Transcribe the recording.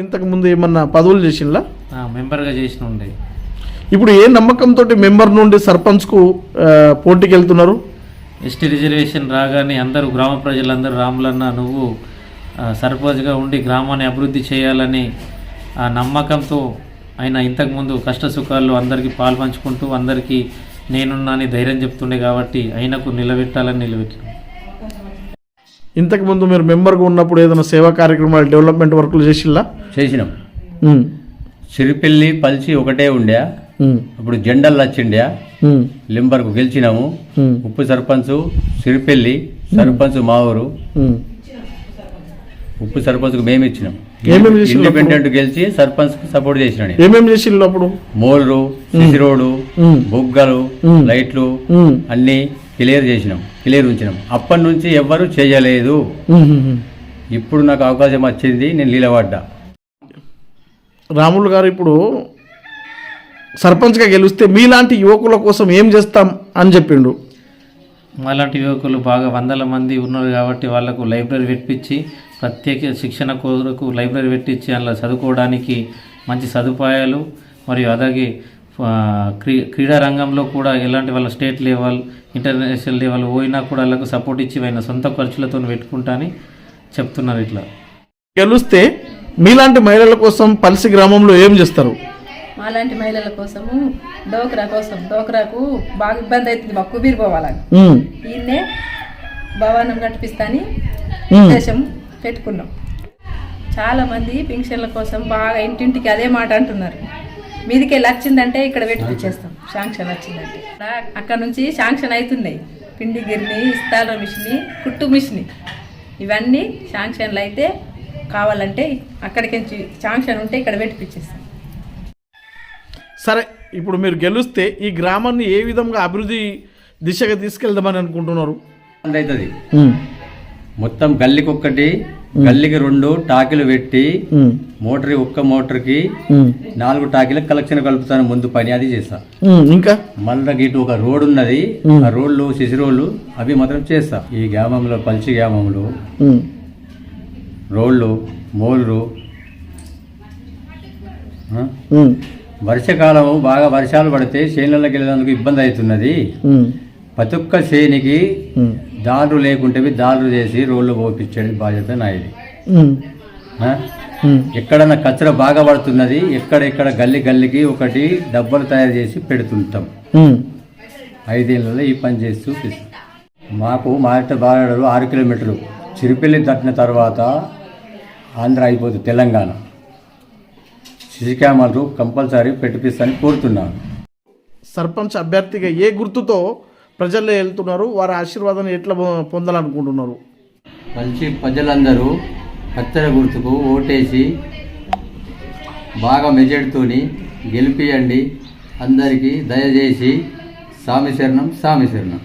ఇంతకు ముందు ఏమన్నా పదవులు చేసిండ్లా? మెంబర్గా చేసిన ఉండే. ఇప్పుడు ఏ నమ్మకంతో మెంబర్ నుండి సర్పంచ్కు పోటీకి వెళ్తున్నారు ఎస్టీ రిజర్వేషన్ రాగానే అందరూ గ్రామ ప్రజలందరూ రాములన్న నువ్వు సర్పంచ్గా ఉండి గ్రామాన్ని అభివృద్ధి చేయాలని ఆ నమ్మకంతో ఆయన ఇంతకుముందు కష్ట సుఖాల్లో అందరికీ పాల్పంచుకుంటూ అందరికీ నేనున్నాని ధైర్యం చెప్తుండే కాబట్టి ఆయనకు నిలబెట్టాలని నిలబెట్టాను. ఇంతకు ముందు మీరు మెంబర్గా ఉన్నప్పుడు ఏదైనా సేవా కార్యక్రమాలు డెవలప్మెంట్ వర్కులు చేసిల్లా? చేసినాం. సిరిపెల్లి పల్చి ఒకటే ఉండే. అప్పుడు జెండల్ వచ్చిండే లింబర్కు గెలిచినాము. ఉప్పు సర్పంచ్ సిరిపెల్లి సర్పంచ్ మా ఊరు. ఉప్పు సర్పంచ్కు మేము ఇచ్చినాం. ఇండిపెండెంట్ గెలిచి సర్పంచ్కి సపోర్ట్ చేసిన. ఏమేమి చేసిల్లు అప్పుడు? మోల్రు సిసిరోడు ఉమ్, బుగ్గలు. లైట్లు అన్నీ క్లియర్ చేసినాం క్లియర్ ఉంచినాం. అప్పటి నుంచి ఎవ్వరూ చేయలేదు. ఇప్పుడు నాకు అవకాశం వచ్చింది నేను లీలపడ్డా. రాములు గారు ఇప్పుడు సర్పంచ్గా గెలిస్తే మీలాంటి యువకుల కోసం ఏం చేస్తాం అని చెప్పిండు. మాలాంటి యువకులు బాగా వందల మంది ఉన్నారు కాబట్టి వాళ్ళకు లైబ్రరీ పెట్టించి ప్రత్యేక శిక్షణ కొరకు లైబ్రరీ పెట్టించి అందులో చదువుకోవడానికి మంచి సదుపాయాలు మరియు అలాగే క్రీ క్రీడా రంగంలో కూడా ఎలాంటి వాళ్ళ స్టేట్ లెవెల్ ఇంటర్నేషనల్ లెవెల్ పోయినా కూడా వాళ్ళకు సపోర్ట్ ఇచ్చి ఆయన సొంత ఖర్చులతో పెట్టుకుంటా అని చెప్తున్నారు ఇట్లా. గెలిస్తే మీలాంటి మహిళల కోసం పల్సి గ్రామంలో ఏం చేస్తారు? మాలాంటి మహిళల కోసము డోక్రా కోసం డోక్రాకు బాగా ఇబ్బంది అవుతుంది మాకు కుబీర్ పోవాలని. ఈయన్నే భవనం ఉమ్, ఉద్దేశం పెట్టుకున్నాం. చాలా మంది పింఛన్ల కోసం బాగా ఇంటింటికి అదే మాట అంటున్నారు. మీదికి వెళ్ళి వచ్చిందంటే ఇక్కడ పెట్టిపించేస్తాం శాంక్షన్ వచ్చిందంటే. అక్కడ- అక్కడ నుంచి శాంక్షన్ అవుతున్నాయి. పిండి గిర్ని ఇస్తాల మిషని కుట్టు మిషని. ఇవన్నీ శాంక్షన్లు అయితే కావాలంటే అక్కడికి నుంచి శాంక్షన్ ఉంటే ఇక్కడ పెట్టిపించేస్తాం సరే ఇప్పుడు మీరు గెలిస్తే ఈ గ్రామాన్ని ఏ విధంగా అభివృద్ధి దిశగా తీసుకెళ్దామని అనుకుంటున్నారు? అవుతుంది. మొత్తం గల్లికి ఒక్కటి గల్లికి రెండు టాకీలు పెట్టి ఉమ్, మోటర్కి ఒక్క మోటార్కి ఉమ్, నాలుగు టాకీలకు కలెక్షన్ కలుపుతాను ముందు పని అది చేస్తా. ఇంకా? మళ్ళీ ఇటు ఒక రోడ్ ఉన్నది. ఆ రోడ్లు సిసి రోడ్లు అవి మాత్రం చేస్తా. ఈ గ్రామంలో పల్చి గ్రామంలో రోడ్లు? ఉమ్, వర్షాకాలం బాగా వర్షాలు పడితే చేనులకి వెళ్ళేందుకు ఇబ్బంది అవుతున్నది. ప్రతి ఒక్క చేనికి దారులు లేకుంటే దారులు చేసి రోడ్లు పోపించేది బాధ్యత నాది. ఎక్కడన్నా కచర బాగా పడుతున్నది ఎక్కడెక్కడ గల్లి గల్లికి ఒకటి డబ్బలు తయారు చేసి పెడుతుంటాం. ఐదేళ్ళలో ఈ పని చేసి చూపిస్తాం. మాకు మారిట బారాడలు ఆరు కిలోమీటర్లు. చిరుపల్లి దాటిన తర్వాత ఆంధ్ర అయిపోతుంది తెలంగాణ. సిసి కెమెరాలు కంపల్సరీ పెట్టిపిస్తానని కోరుతున్నాను. సర్పంచ్ అభ్యర్థిగా ఏ గుర్తుతో ప్రజల్లో వెళ్తున్నారు వారి ఆశీర్వాదాన్ని ఎట్లా పొందాలనుకుంటున్నారు? మంచి ప్రజలందరూ కత్తెర గుర్తుకు ఓటేసి బాగా మెజార్టీతోని గెలిపియండి. అందరికీ దయచేసి సామి శరణం సామి శరణం.